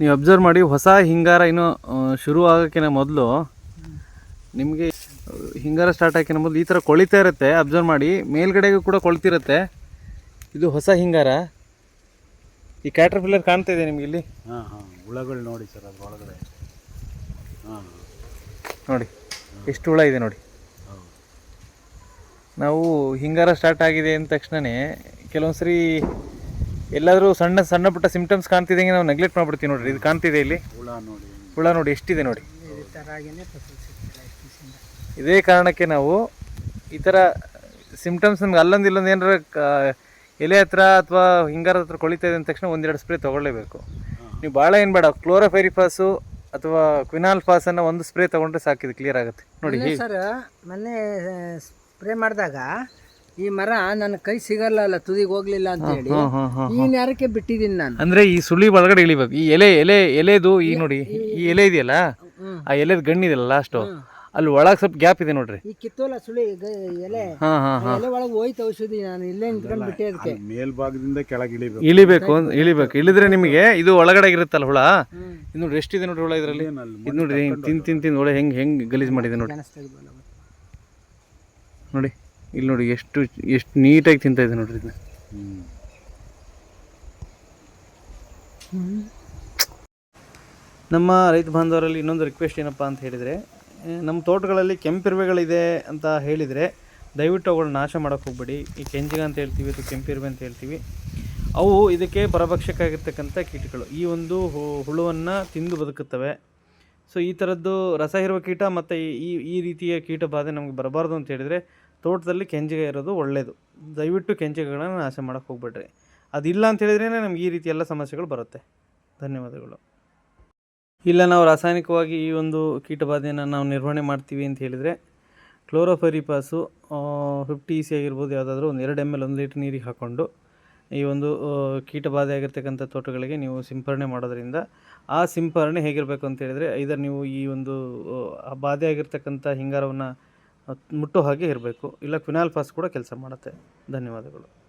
ನೀವು ಅಬ್ಸರ್ವ್ ಮಾಡಿ ಹೊಸ ಹಿಂಗಾರ ಇನ್ನು ಶುರು ಆಗೋಕ್ಕಿಂತ ಮೊದಲು ನಿಮಗೆ ಹಿಂಗಾರ ಸ್ಟಾರ್ಟ್ ಆಗೋಕ್ಕಿಂತ ಮೊದಲು ಈ ಥರ ಕೊಳಿತಾ ಇರುತ್ತೆ ಅಬ್ಸರ್ವ್ ಮಾಡಿ. ಮೇಲ್ಗಡೆಗೂ ಕೂಡ ಕೊಳ್ತಿರುತ್ತೆ. ಇದು ಹೊಸ ಹಿಂಗಾರ. ಈ ಕ್ಯಾಟರ್ ಫಿಲ್ಲರ್ ಕಾಣ್ತಾ ಇದೆ ನಿಮ್ಗೆ ಇಲ್ಲಿ? ಹಾಂ ಹಾಂ ಹುಳಗಳು ನೋಡಿ ಸರ್ ಹಾಂ ನೋಡಿ ಎಷ್ಟು ಹುಳ ಇದೆ ನೋಡಿ. ನಾವು ಹಿಂಗಾರ ಸ್ಟಾರ್ಟ್ ಆಗಿದೆ ಅಂದ ತಕ್ಷಣವೇ ಕೆಲವೊಂದು ಸರಿ ಎಲ್ಲಾದರೂ ಸಣ್ಣ ಸಣ್ಣ ಪುಟ್ಟ ಸಿಂಪ್ಟಮ್ಸ್ ಕಾಣ್ತಿದ್ದಂಗೆ ನಾವು ನೆಗ್ಲೆಕ್ಟ್ ಮಾಡ್ಬಿಡ್ತೀವಿ ನೋಡ್ರಿ. ಇದು ಕಾಣ್ತಿದೆ ಇಲ್ಲಿ? ಹುಳ ನೋಡಿ. ಹುಳ ನೋಡಿ ಎಷ್ಟಿದೆ ನೋಡಿ? ಇದೇ ಕಾರಣಕ್ಕೆ ನಾವು ಈ ಥರ ಸಿಂಪ್ಟಮ್ಸ್ ನಮ್ಗೆ ಅಲ್ಲೊಂದು ಇಲ್ಲೊಂದು ಏನಾರ ಕ- ಎಲೆ ಹತ್ರ ಅಥವಾ ಹಿಂಗಾರ ಹತ್ರ ಕೊಳಿತಾ ಇದೆ ಅಂದ ತಕ್ಷಣ ಒಂದೆರಡು ಸ್ಪ್ರೇ ತೊಗೊಳ್ಳೇಬೇಕು. ನೀವು ಭಾಳ ಏನು ಬೇಡ ಕ್ಲೋರೋಫೆರಿಫಾಸು ಅಥವಾ ಕ್ವಿನಾಲ್ ಫಾಸನ್ನು ಒಂದು ಸ್ಪ್ರೇ ತೊಗೊಂಡ್ರೆ ಸಾಕಿದೆ ಕ್ಲಿಯರ್ ಆಗುತ್ತೆ. ನೋಡಿ ಸರ್ ಮೊನ್ನೆ ಸ್ಪ್ರೇ ಮಾಡಿದಾಗ ಈ ಮರ ನನ್ನ ಕೈ ಸಿಗಲ್ಲ ಅಲ್ಲ ತುದಿಗೆ ಹೋಗ್ಲಿಲ್ಲ ಅಂತ ಹೇಳಿ. ಈ ನೇರಕ್ಕೆ ಬಿಟ್ಟಿದ್ದೀನಿ ನಾನು ಅಂದ್ರೆ ಈ ಸುಳಿ ಒಳಗಡೆ ಇಳಿಬೇಕು. ಈ ಎಲೆ ಎಲೆ ಎಲೆದು ಈ ನೋಡಿ ಈ ಎಲೆ ಇದೆಯಲ್ಲ. ಆ ಗಣ್ಣ ಗಣ್ಣಿದೆಯಲ್ಲ ಲಾಸ್ಟು ಅಲ್ಲಿ ಒಳಗೆ ಸ್ವಲ್ಪ ಗ್ಯಾಪ್ ಇದೆ ನೋಡ್ರಿ. ಈ ಕಿತ್ತೋಲ ಸುಳಿ ಗ- ಎಲೆ ಹಾ ಹಾ ಎಲೆ ಒಳಗೆ ಹೋಯ್ತು ಔಷಧಿ ನಾನು ಇಲ್ಲೇ ನಿಂತ್ಕೊಂಡು ಬಿಟ್ಟೆ ಅದಕ್ಕೆ. ಮೇಲ್ಭಾಗದಿಂದ ಕೆಳಗೆ ಇಳಿಬೇಕು. ಇಳಿಬೇಕು ಇಳಿಬೇಕು. ಇಳಿದ್ರೆ ನಿಮಗೆ ಇದು ಒಳಗಡೆ ಇರುತ್ತಲ್ಲ ಹುಳ. ಇದು ನೋಡ್ರಿ ಎಷ್ಟಿದೆ ನೋಡ್ರಿ ಹುಳ ಇದರಲ್ಲಿ? ಇದು ನೋಡ್ರಿ ತಿನ್ ತಿನ್ ತಿನ್ ಹುಳ ಹೆಂಗ್ ಹೆಂಗ್ ಗಲೀಜ್ ಮಾಡಿದೆ ನೋಡಿ ನೋಡಿ. ಇಲ್ಲಿ ನೋಡಿ ಎಷ್ಟು ಎಷ್ಟು ನೀಟಾಗಿ ತಿಂತ ಇದೆ ನೋಡ್ರಿ ಇದನ್ನ. ನಮ್ಮ ರೈತ ಬಾಂಧವರಲ್ಲಿ ಇನ್ನೊಂದು ರಿಕ್ವೆಸ್ಟ್ ಏನಪ್ಪ ಅಂತ ಹೇಳಿದರೆ ನಮ್ಮ ತೋಟಗಳಲ್ಲಿ ಕೆಂಪಿರುವೆಗಳಿದೆ ಅಂತ ಹೇಳಿದರೆ ದಯವಿಟ್ಟು ಅವುಗಳನ್ನ ನಾಶ ಮಾಡೋಕ್ಕೆ ಹೋಗ್ಬೇಡಿ. ಈ ಕೆಂಜಿಗ ಅಂತ ಹೇಳ್ತೀವಿ, ಅಥವಾ ಕೆಂಪಿರುವೆ ಅಂತ ಹೇಳ್ತೀವಿ. ಅವು ಇದಕ್ಕೆ ಪರಭಕ್ಷಕ್ಕಾಗಿರ್ತಕ್ಕಂಥ ಕೀಟಗಳು. ಈ ಒಂದು ಹುಳುವನ್ನು ತಿಂದು ಬದುಕುತ್ತವೆ. ಸೊ ಈ ಥರದ್ದು ರಸ ಇರುವ ಕೀಟ ಮತ್ತು ಈ ಈ ರೀತಿಯ ಕೀಟ ಬಾಧೆ ನಮಗೆ ಬರಬಾರ್ದು ಅಂತ ಹೇಳಿದರೆ ತೋಟದಲ್ಲಿ ಕೆಂಜಿಗೆ ಇರೋದು ಒಳ್ಳೆಯದು ದಯವಿಟ್ಟು ಕೆಂಜಿಗೆಗಳನ್ನು ನಾಶ ಮಾಡೋಕ್ಕೆ ಹೋಗ್ಬೇಡ್ರಿ. ಅದಿಲ್ಲ ಅಂತ ಹೇಳಿದ್ರೇ ನಮ್ಗೆ ಈ ರೀತಿ ಎಲ್ಲ ಸಮಸ್ಯೆಗಳು ಬರುತ್ತೆ. ಧನ್ಯವಾದಗಳು. ಇಲ್ಲ, ನಾವು ರಾಸಾಯನಿಕವಾಗಿ ಈ ಒಂದು ಕೀಟಬಾಧೆಯನ್ನು ನಾವು ನಿರ್ವಹಣೆ ಮಾಡ್ತೀವಿ ಅಂತ ಹೇಳಿದರೆ ಕ್ಲೋರೋಫರಿಪಾಸು ಫಿಫ್ಟಿ ಇ ಸಿ ಆಗಿರ್ಬೋದು, ಯಾವುದಾದ್ರೂ ಒಂದು ಎರಡು ಎಂ ಎಲ್ ಒಂದು ಲೀಟ್ರ್ ನೀರಿಗೆ ಹಾಕ್ಕೊಂಡು ಈ ಒಂದು ಕೀಟಬಾಧೆ ಆಗಿರ್ತಕ್ಕಂಥ ತೋಟಗಳಿಗೆ ನೀವು ಸಿಂಪರಣೆ ಮಾಡೋದ್ರಿಂದ ಆ ಸಿಂಪರಣೆ ಹೇಗಿರಬೇಕು ಅಂತ ಹೇಳಿದರೆ ಇದರ ನೀವು ಈ ಒಂದು ಬಾಧೆ ಆಗಿರ್ತಕ್ಕಂಥ ಹಿಂಗಾರವನ್ನು ಮುಟ್ಟೋ ಹಾಗೆ ಇರಬೇಕು. ಇಲ್ಲ ಕ್ವಿನಾಲ್ ಫಾಸ್ ಕೂಡ ಕೆಲಸ ಮಾಡುತ್ತೆ. ಧನ್ಯವಾದಗಳು.